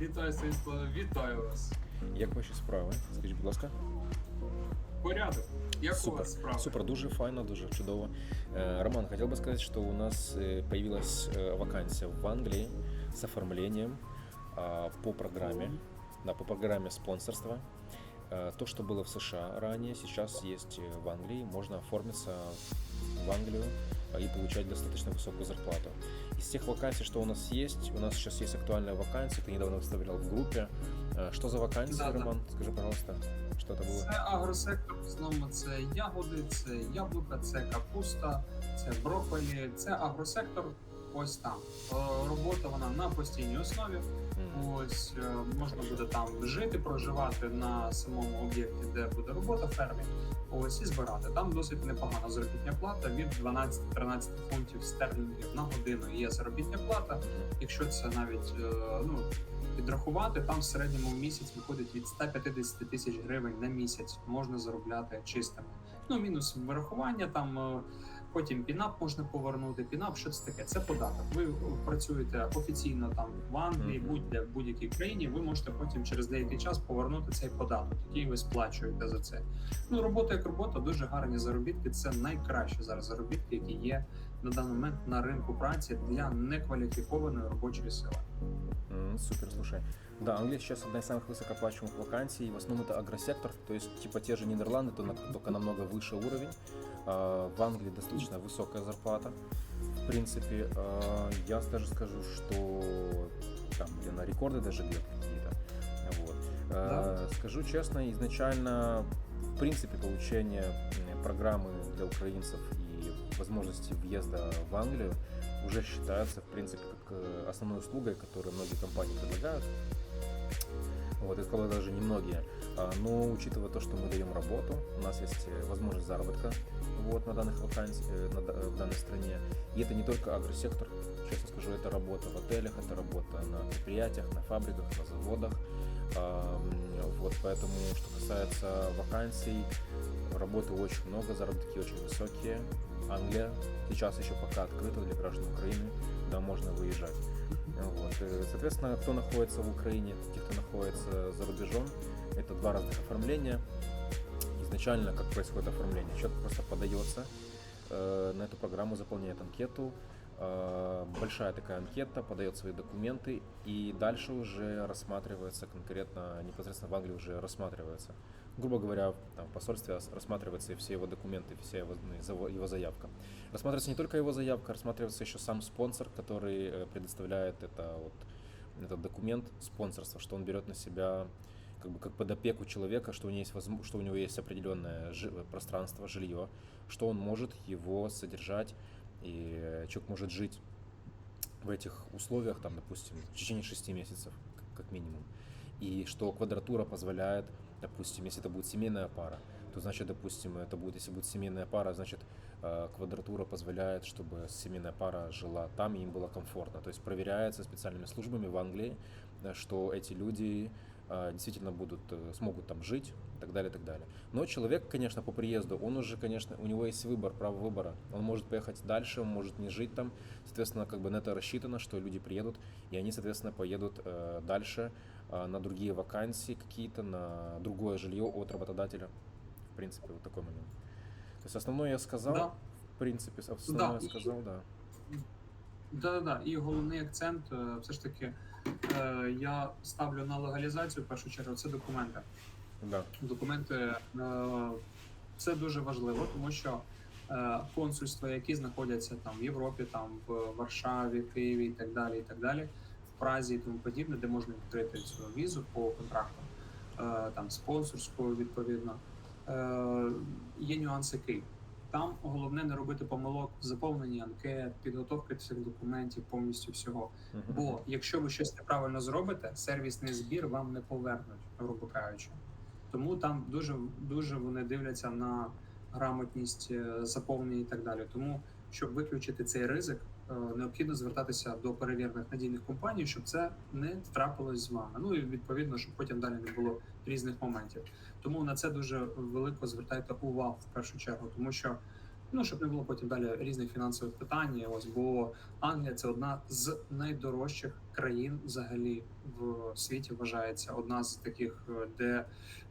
Вітаю свійство, вітаю вас. Як ваші справи? Скажіть, будь ласка. Порядок. Як у Супер, вас справа? супер, дуже файно, дуже чудово. Э, Роман, хотел бы сказать, что у нас э, появилась э, вакансия в Англии с оформлением а, по программе, да, по программе спонсорства. Э, То, что было в США ранее, сейчас есть э, в Англии. Можно оформиться в Англию а, и получать достаточно высокую зарплату. Из тех вакансий, что у нас есть, у нас сейчас есть актуальная вакансия, ты недавно выставлял в группе. Э, Что за вакансия, Да-да. Роман? Скажи, пожалуйста, что это было? Це агросектор, в основному це ягоди, це яблука, це капуста, це брокколі, це агросектор. Ось там. Е, Робота вона на постійній основі. Ось е, можна буде там жити, проживати на самому об'єкті, де буде робота фермі. Ось і збирати. Там досить непогана заробітня плата від 12-13 фунтів стерлінгів на годину є заробітня плата. Якщо це навіть е, ну, підрахувати, там в середньому місяць виходить від 150 тисяч гривень на місяць можна заробляти чистими. Ну, мінус вирахування, там е, потім пінап можна повернути. Пінап, що це таке? Це податок. Ви е, працюєте офіційно там в Англії, Мгм. будь-де в будь-якій країні, ви можете потім через деякий час повернути цей податок, який ви сплачуєте за це. Ну, робота як робота, дуже гарні заробітки. Це найкращі зараз заробітки, які є на даний момент на ринку праці для некваліфікованої робочої сили. М, Супер, слушай. Да, Англия сейчас одна из самых высокооплачиваемых вакансий. В основном это агросектор, то есть типа те же Нидерланды, то на- только намного выше уровень. А, В Англии достаточно высокая зарплата. В принципе, а, я даже скажу, что там, где на рекорды даже бьет какие-то. Вот. А, Скажу честно, изначально, в принципе, получение программы для украинцев и возможности въезда в Англию уже считается, в принципе, как э, основной услугой, которую многие компании предлагают. Вот, я сказал, даже немногие. Но учитывая то, что мы даем работу, у нас есть э, возможность заработка вот, на данных вакансиях, э, в данной стране. И это не только агросектор, честно скажу, это работа в отелях, это работа на предприятиях, на фабриках, на заводах. Вот, поэтому, что касается вакансий, работы очень много, заработки очень высокие. Англия сейчас еще пока открыта для граждан Украины, да, можно выезжать. Вот. э, Соответственно, кто находится в Украине, те, кто находится за рубежом, это два разных оформления. Изначально, как происходит оформление, человек просто подается э, на эту программу, заполняет анкету. Э, большая такая анкета, подает свои документы, и дальше уже рассматривается конкретно, непосредственно в Англии уже рассматривается. Грубо говоря, там, в посольстве рас- рассматриваются и все его документы, вся его, его заявка. Рассматривается не только его заявка, рассматривается еще сам спонсор, который э, предоставляет это вот, этот документ спонсорства, что он берет на себя как бы как под опеку человека, что у него есть, возм- что у него есть определенное жи- пространство, жилье, что он может его содержать, и человек может жить в этих условиях, там, допустим, в течение шести месяцев, как- минимум. И что квадратура позволяет, допустим, если это будет семейная пара, то значит, допустим, это будет, если будет семейная пара, значит, э, квадратура позволяет, чтобы семейная пара жила там, и им было комфортно. То есть проверяется специальными службами в Англии, э, что эти люди действительно будут, э, смогут там жить и так далее, и так далее. Но человек, конечно, по приезду, он уже, конечно, у него есть выбор, право выбора. Он может поехать дальше, он может не жить там. Соответственно, как бы на это рассчитано, что люди приедут, и они, соответственно, поедут э, дальше э, на другие вакансии какие-то, на другое жилье от работодателя. В принципе, вот такой момент. То есть основное я сказал, Да. в принципе, основное Да, я сказал, да. Да-да-да. І головний акцент е, все ж таки я ставлю на легалізацію в першу чергу. Це документи. Да. Документи е, це дуже важливо, тому що е, консульства, які знаходяться там в Європі, там в Варшаві, Києві і так далі, і так далі, в Празі і тому подібне, де можна відкрити цю візу по контракту, е, там спонсорською відповідно. Е, є нюанси Київ. Там головне не робити помилок в заповненні анкет, підготовки цих документів, повністю всього. Мгм. Бо якщо ви щось неправильно зробите, сервісний збір вам не повернуть, грубо кажучи. Тому там дуже дуже вони дивляться на грамотність е, заповнення і так далі. Тому, щоб виключити цей ризик, необхідно звертатися до перевірених надійних компаній, щоб це не трапилось з вами. Ну і відповідно, щоб потім далі не було різних моментів. Тому на це дуже велико звертайте увагу в першу чергу, тому що Ну, щоб не було потім далі різних фінансових питань. Ось бо Англія це одна з найдорожчих країн взагалі в світі. Вважається одна з таких, е, де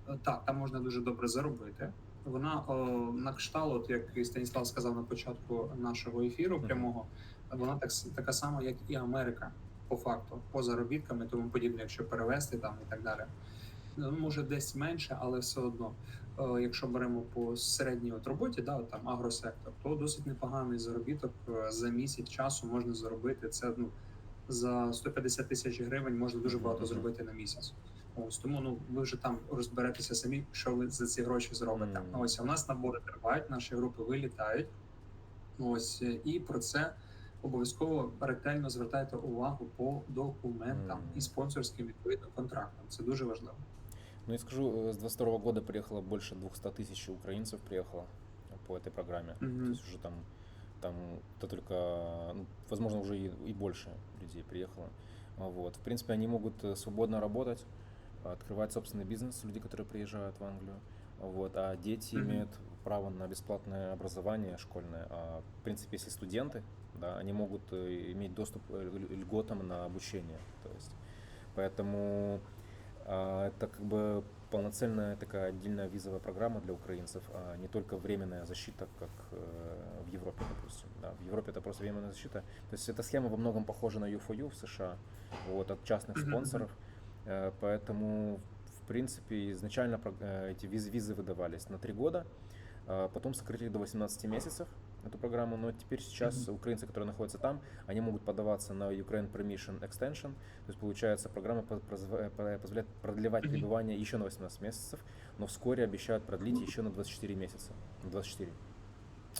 е, так там можна дуже добре заробити. Вона о, на кшталт, як і Станіслав сказав на початку нашого ефіру прямого, вона так така сама, як і Америка, по факту, по заробіткам і тому подібне, якщо перевести там і так далі. Ну, може десь менше, але все одно. Е, Якщо беремо по середній от роботі, да, от там агросектор, то досить непоганий заробіток е, за місяць часу можна заробити. Це ну за 150 тисяч гривень можна дуже багато зробити на місяць. Ось тому ну ви вже там розберетеся самі, що ви за ці гроші зробите. Мгм. Ось а в нас набори тривають, наші групи вилітають. Ось і про це обов'язково ретельно звертайте увагу по документам Мгм. і спонсорським відповідно контрактам. Це дуже важливо. Ну, я скажу, э, с 22 года приехало больше 200 тысяч украинцев приехало по этой программе. Мгм. То есть уже там, там это только, ну, возможно, уже и, и больше людей приехало. А Вот. В принципе, они могут э, свободно работать, открывать собственный бизнес, люди, которые приезжают в Англию. Вот. А дети Мгм. имеют право на бесплатное образование школьное. А, в принципе, если студенты, да, они могут э, иметь доступ э, к льготам на обучение. То есть, поэтому а, Это как бы полноценная такая отдельная визовая программа для украинцев, а не только временная защита, как э, в Европе, допустим. Да, в Европе это просто временная защита. То есть эта схема во многом похожа на U4U в США, вот, от частных спонсоров. Поэтому, принципе, изначально э, эти виз- визы выдавались на три года, а потом сократили до 18 месяцев эту программу, но теперь сейчас украинцы, которые находятся там, они могут подаваться на Ukraine Permission Extension, то есть получается программа по- позволяет продлевать пребывание еще на 18 месяцев, но вскоре обещают продлить еще на 24 месяца, на 24.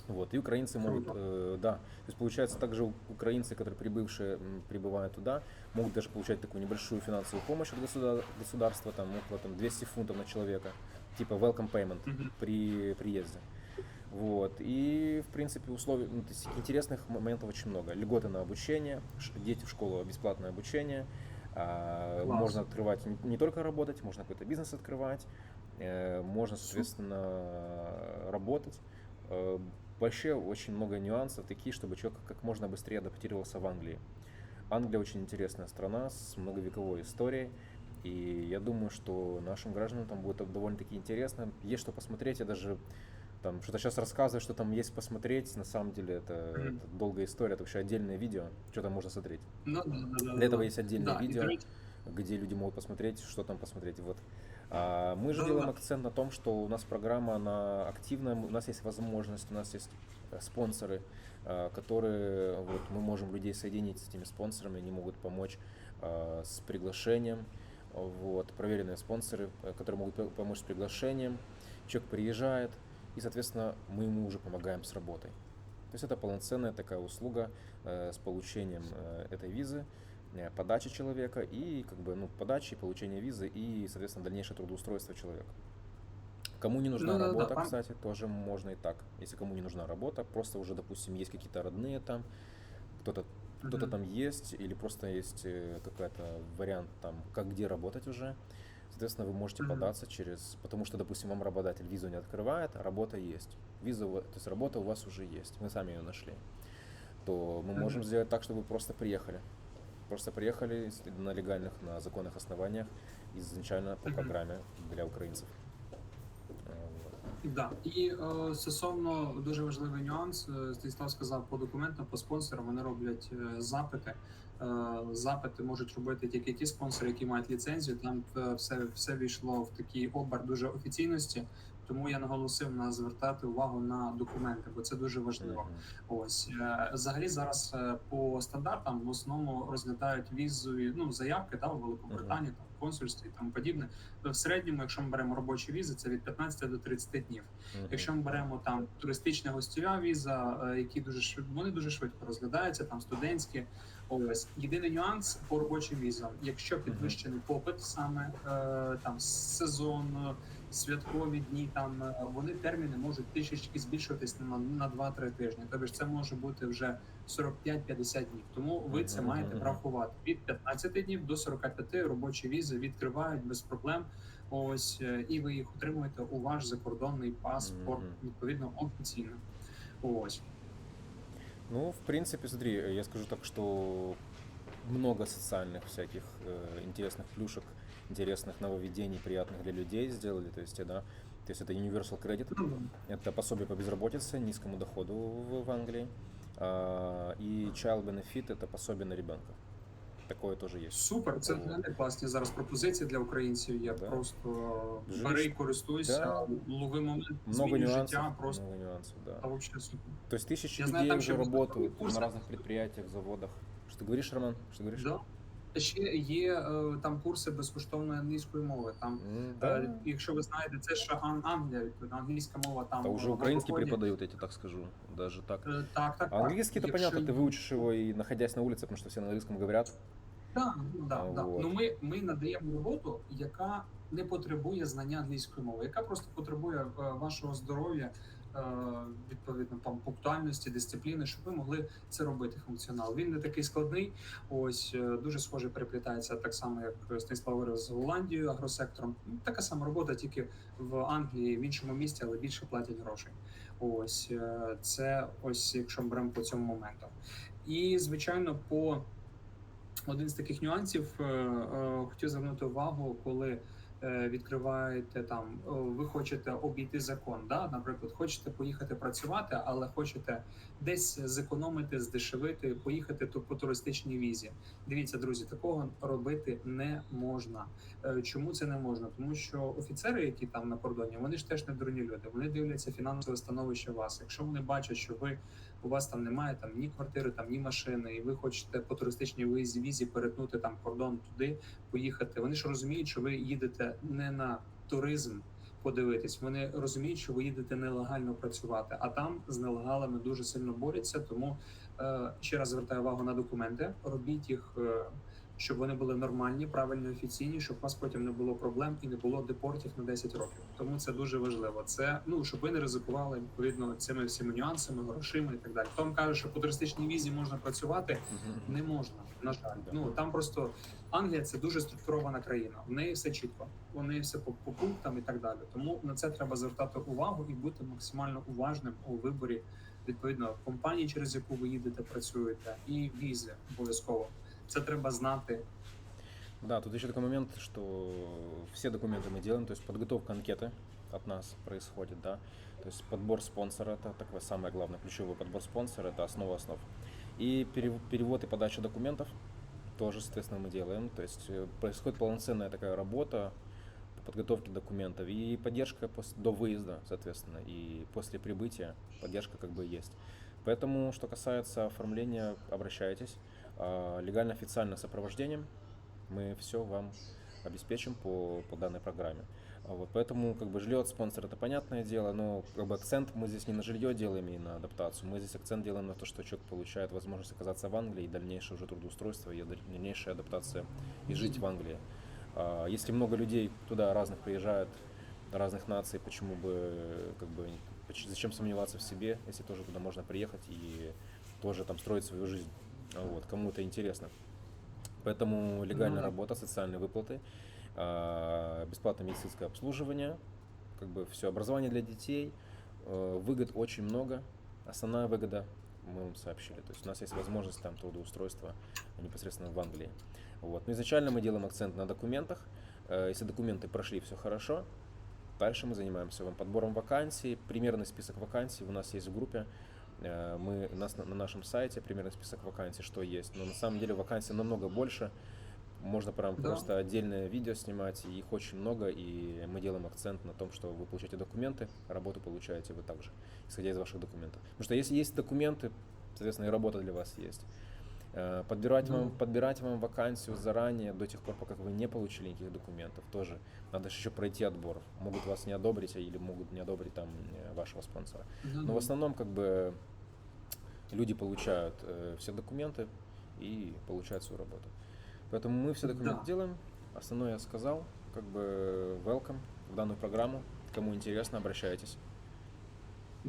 Вот, и украинцы могут, э, да, то есть получается также украинцы, которые прибывшие, м, прибывают туда, могут даже получать такую небольшую финансовую помощь от государ- государства, там около там, 200 фунтов на человека, типа welcome payment при приезде. Вот. И, в принципе, условий, ну, то есть интересных моментов очень много. Льготы на обучение, дети в школу бесплатное обучение. Класс. Можно открывать не, не только работать, можно какой-то бизнес открывать. э, Можно, соответственно, работать. Вообще очень много нюансов такие, чтобы человек как можно быстрее адаптировался в Англии. Англия очень интересная страна с многовековой историей. И я думаю, что нашим гражданам там будет довольно-таки интересно. Есть что посмотреть. Я даже там что-то сейчас рассказываю, что там есть посмотреть. На самом деле это, это долгая история, это вообще отдельное видео, что там можно смотреть. Ну, да, да, да, Для этого есть отдельное Да, видео, где люди могут посмотреть, что там посмотреть. Вот. А мы же делаем акцент на том, что у нас программа, она активная, у нас есть возможность, у нас есть э, спонсоры, э, которые вот, мы можем людей соединить с этими спонсорами, они могут помочь э, с приглашением, вот, проверенные спонсоры, которые могут по- помочь с приглашением. Человек приезжает, и, соответственно, мы ему уже помогаем с работой. То есть это полноценная такая услуга э, с получением э, этой визы, подачи человека и как бы ну подачи, получения визы и, соответственно, дальнейшее трудоустройство человека. Кому не нужна Ну да, да, работа, там- кстати, тоже можно и так. Если кому не нужна работа, просто уже, допустим, есть какие-то родные там, кто-то кто-то Мгм. там есть, или просто есть э, какой-то вариант там, как где работать уже. Соответственно, вы можете Мгм. податься через, потому что, допустим, вам работодатель визу не открывает, а работа есть. Виза, то есть работа у вас уже есть, вы сами ее нашли. То мы можем Мгм. сделать так, чтобы вы просто приехали. Просто приехали если на легальных, на законных основаниях, изначально по Мгм. программе для украинцев. Э, вот. Да, і е, стосовно дуже важливий нюанс, е, Станіслав сказав по документам, по спонсорам вони роблять е, запити. Е, запити можуть робити тільки ті спонсори, які мають ліцензію. Там е, все, все війшло в такий обер дуже офіційності. Тому я наголосив на звертати увагу на документи, бо це дуже важливо. Ось е, взагалі зараз е, по стандартам в основному розглядають візові ну заявки да, у Великобританії, там консульстві і тому подібне. В середньому, якщо ми беремо робочі візи, це від 15 до 30 днів. Якщо ми беремо там туристична гостьова віза, е, які дуже швидко, вони дуже швидко розглядаються, там студентські. Ось єдиний нюанс по робочим візам. Якщо підвищений попит, саме там сезон, святкові дні, там е, вони терміни можуть трішечки збільшуватись на, на 2-3 тижні. Тобто ж це може бути вже 45-50 днів. Тому ви це Мгм, маєте мгм. врахувати від 15 днів до 45 робочі візи відкривають без проблем. Ось е, і ви їх отримуєте у ваш закордонний паспорт Мгм. відповідно офіційно. Ось. Ну, в принципе, смотри, я скажу так, что много социальных всяких э, интересных плюшек, интересных нововведений, приятных для людей сделали, то есть, да, то есть это Universal Credit, Ну, это пособие по безработице, низкому доходу в, в Англии, а, и Child Benefit это пособие на ребенка. Такое тоже есть. Супер, це О. реально класні зараз пропозиції для українців. Я Да. просто Жилищ- бери і користуйся, Да. лови момент, Много змінюй нюансов, життя, просто много нюансов, да. а взагалі супер. То есть тысячи Я знаю, людей там уже еще работают курсы. на разных предприятиях, заводах. Что ты говоришь, Роман? Что говоришь? Да. Ще є е, там курси безкоштовної англійської мови. Там, М, е, Да. якщо ви знаєте, це ж Ан- Англія, відповідно, англійська мова там. Да уже е, украинский на виході. преподают, я тебе так скажу. Даже так. Е, Так, так, А так. английский, это Якщо понятно, ты выучишь его и находясь на улице, потому что все на английском говорят. Так, да, А, да. вот. Ну ми, ми надаємо роботу, яка не потребує знання англійської мови, яка просто потребує е, вашого здоров'я, е, відповідно там пунктуальності, дисципліни, щоб ви могли це робити. Функціонал. Він не такий складний. Ось е, дуже схоже переплітається так само, як Станіслав говорив з Голландією, агросектором. Така сама робота, тільки в Англії, в іншому місті, але більше платять грошей. Ось е, це ось, якщо беремо по цьому моменту. І звичайно, по один з таких нюансів е, е, хотів звернути увагу, коли е, відкриваєте там, е, ви хочете обійти закон. Да? Наприклад, хочете поїхати працювати, але хочете десь зекономити, здешевити, поїхати ту- по туристичній візі. Дивіться, друзі, такого робити не можна. Е, Чому це не можна? Тому що офіцери, які там на кордоні, вони ж теж не дурні люди. Вони дивляться фінансове становище вас. Якщо вони бачать, що ви у вас там немає там ні квартири, там ні машини, і ви хочете по туристичній візі перетнути там кордон туди, поїхати. Вони ж розуміють, що ви їдете не на туризм подивитись. Вони розуміють, що ви їдете нелегально працювати, а там з нелегалами дуже сильно борються. Тому е, ще раз звертаю увагу на документи. Робіть їх. е, Щоб вони були нормальні, правильні, офіційні, щоб у вас потім не було проблем і не було депортів на 10 років. Тому це дуже важливо. Це ну щоб ви не ризикували відповідно цими всіми нюансами, грошима і так далі. Хто вам каже, що по туристичній візі можна працювати, не можна. На жаль, ну там просто Англія це дуже структурована країна. В неї все чітко, у неї все по, по пунктам і так далі. Тому на це треба звертати увагу і бути максимально уважним у виборі відповідно компанії, через яку ви їдете, працюєте, і візи обов'язково. Це треба знати. Да, тут еще такой момент, что все документы мы делаем, то есть подготовка анкеты от нас происходит, да, то есть подбор спонсора, это такое самое главное, ключевой подбор спонсора, это основа основ. И перев- перевод и подача документов тоже, соответственно, мы делаем, то есть э, происходит полноценная такая работа по подготовке документов и поддержка пос- до выезда, соответственно, и после прибытия поддержка как бы есть. Поэтому, что касается оформления, обращайтесь. А, Легально официально сопровождением мы все вам обеспечим по, по данной программе. А Вот, поэтому как бы жилье от спонсора это понятное дело, но как бы акцент мы здесь не на жилье делаем и на адаптацию, мы здесь акцент делаем на то, что человек получает возможность оказаться в Англии и дальнейшее уже трудоустройство и дальнейшая адаптация и жить в Англии. А, Если много людей туда разных приезжают, разных наций, почему бы как бы зачем сомневаться в себе, если тоже туда можно приехать и тоже там строить свою жизнь. А Вот, кому это интересно. Поэтому легальная да. работа, социальные выплаты, а, бесплатное медицинское обслуживание, как бы все образование для детей, э, выгод очень много. Основная выгода мы вам сообщили. То есть у нас есть возможность там трудоустройства непосредственно в Англии. Вот. Но изначально мы делаем акцент на документах. Э, Если документы прошли, все хорошо. Дальше мы занимаемся вам подбором вакансий. Примерный список вакансий у нас есть в группе. Э, Мы, у нас на, на нашем сайте примерный список вакансий, что есть. Но на самом деле вакансий намного больше. Можно прям Да. просто отдельное видео снимать, и их очень много, и мы делаем акцент на том, что вы получаете документы, работу получаете вы также, исходя из ваших документов. Потому что если есть документы, соответственно, и работа для вас есть. Э, Подбирать, вам, Ну. подбирать вам вакансию заранее, до тех пор, пока вы не получили никаких документов, тоже надо же еще пройти отбор. Могут вас не одобрить а или могут не одобрить там э, вашего спонсора. Ну, Но в основном как бы люди получают э, все документы и получают свою работу. Поэтому мы все документы Да. делаем. Основное я сказал. Как бы welcome в данную программу. Кому интересно, обращайтесь.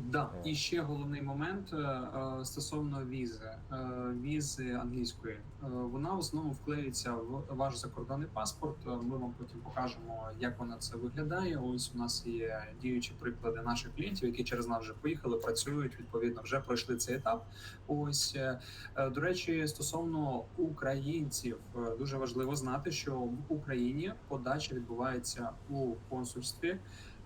Да, і ще головний момент е, е, стосовно візи, Е, візи англійської. Е, Вона в основному вклеюється в ваш закордонний паспорт. Е, Ми вам потім покажемо, як вона це виглядає. Ось у нас є діючі приклади наших клієнтів, які через нас вже поїхали, працюють. Відповідно, вже пройшли цей етап. Ось е, е, до речі, стосовно українців, е, дуже важливо знати, що в Україні подача відбувається у консульстві.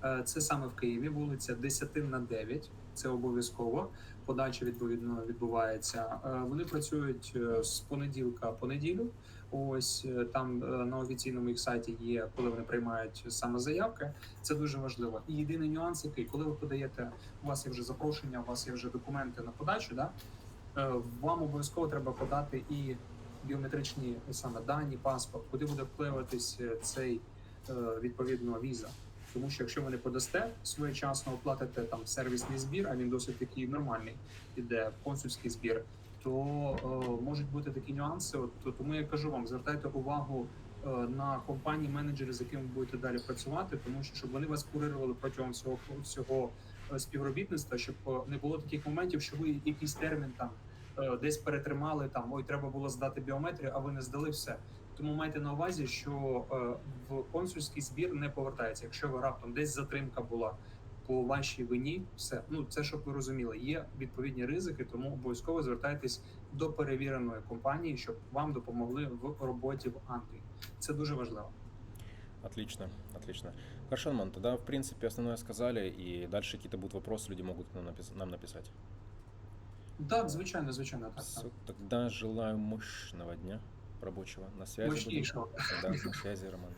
Е, Це саме в Києві, вулиця 10 на 9. Це обов'язково. Подача відповідно відбувається. Е, Вони працюють е, з понеділка по неділю. Ось там на офіційному їх сайті є, коли вони приймають саме заявки. Це дуже важливо. І єдиний нюанс, який коли ви подаєте, у вас є вже запрошення, у вас є вже документи на подачу. Да? Вам обов'язково треба подати і біометричні саме дані, паспорт, куди буде впливатись цей відповідно віза. Тому що якщо ви не подасте своєчасно оплатите там сервісний збір, а він досить такий нормальний, іде консульський збір, то е, можуть бути такі нюанси. От то- тому я кажу вам, звертайте увагу е, на компанії, менеджери, з якими будете далі працювати, тому що щоб вони вас курирували протягом всього всього е, співробітництва, щоб е, не було таких моментів, що ви якийсь термін там е, десь перетримали там ой, треба було здати біометрію, а ви не здали все. Тому майте на увазі, що е, в консульський збір не повертається. Якщо ви раптом десь затримка була по вашій вині, все ну це щоб ви розуміли. Є відповідні ризики, тому обов'язково звертайтесь до перевіреної компанії, щоб вам допомогли в роботі в Англії. Це дуже важливо. Отлично, отлично. Хорошо, Роман, тогда, в принципе, основное сказали, и дальше какие-то будут вопросы, люди могут нам, напис- нам написать. Так, звичайно, звичайно, так. Так. тогда желаю мощного дня рабочего. На связи будем. Мощнейшего. Да, на связи, Роман.